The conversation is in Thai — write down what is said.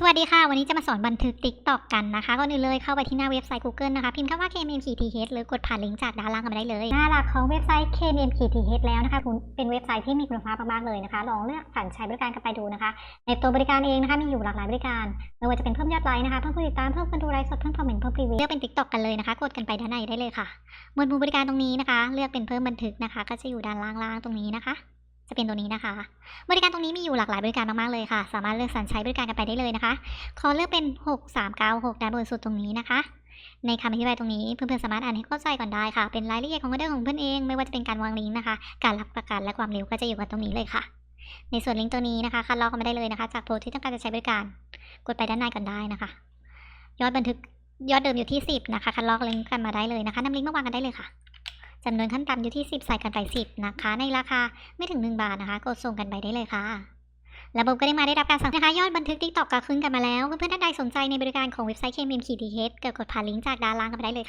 สวัสดีค่ะ วันนี้จะมาสอนบันทึก TikTok กันนะคะก่อนอื่นเลยเข้าไปที่หน้าเว็บไซต์ Google นะคะ พิมพ์คำว่า KMMKTH หรือกดผ่านลิงก์จากด้านล่างกันมาได้เลย หน้าหลักของเว็บไซต์ KMMKTH แล้วนะคะคุณเป็นเว็บไซต์ที่มีคุณภาพมากๆเลยนะคะ ลองเลือกสรรใช้บริการกันไปดูนะคะ ในตัวบริการเองนะคะมีอยู่หลากหลายบริการไม่ว่าจะเป็นเพิ่มยอดไลค์นะคะเพิ่มผู้ติดตามเพิ่มคนดูไลฟ์สดเพิ่มคอมเมนต์เพิ่มรีวิวเลือกเป็น TikTok กันเลยนะคะ กดกันไปด้านในได้เลยค่ะหมวดหมู่บริการตรงนี้นะคะ เลือกเป็นเพิ่มบันทึกนะคะ ก็จะอยู่ด้านล่างๆตรงนี้นะคะ จะเป็นตัวนี้นะคะ บริการตรงนี้มีอยู่หลากหลายบริการมาก ๆ เลยค่ะ สามารถเลือกสรรใช้บริการกันไปได้เลยนะคะ ขอเลือกเป็น 6396ด้านบนสุดตรงนี้นะคะ ในคำอธิบายตรงนี้เพื่อนๆสามารถอ่านให้เข้าใจก่อนได้ค่ะ เป็นรายละเอียดของเรื่องของเพื่อนเอง ไม่ว่าจะเป็นการวางลิงก์นะคะ การรับประกันและความเร็วก็จะอยู่กันตรงนี้เลยค่ะ ในส่วนลิงก์ตัวนี้นะคะคัดลอกกันมาได้เลยนะคะ จากโพสที่ต้องการจะใช้บริการ กดไปด้านในก่อนได้นะคะ ยอดบันทึกยอดเดิมอยู่ที่ 10 นะคะ คัดลอกลิงก์กันมาได้เลยนะคะนำลิงก์มาวางกันได้เลยค่ะ จำนวนขั้นต่ำอยู่ที่ 10 ใส่กันไป 10 นะคะ ในราคาไม่ถึง 1 บาทนะคะ กดส่งกันไปได้เลยค่ะ ระบบก็ได้มาได้รับการสั่งนะคะยอดบันทึก TikTok ก็ขึ้นกันมาแล้ว เพื่อนๆท่านใดสนใจในบริการของเว็บไซต์ KMM ขีด TH เกิดกดผ่านลิงก์จากด้านล่างกันไปได้เลยค่ะ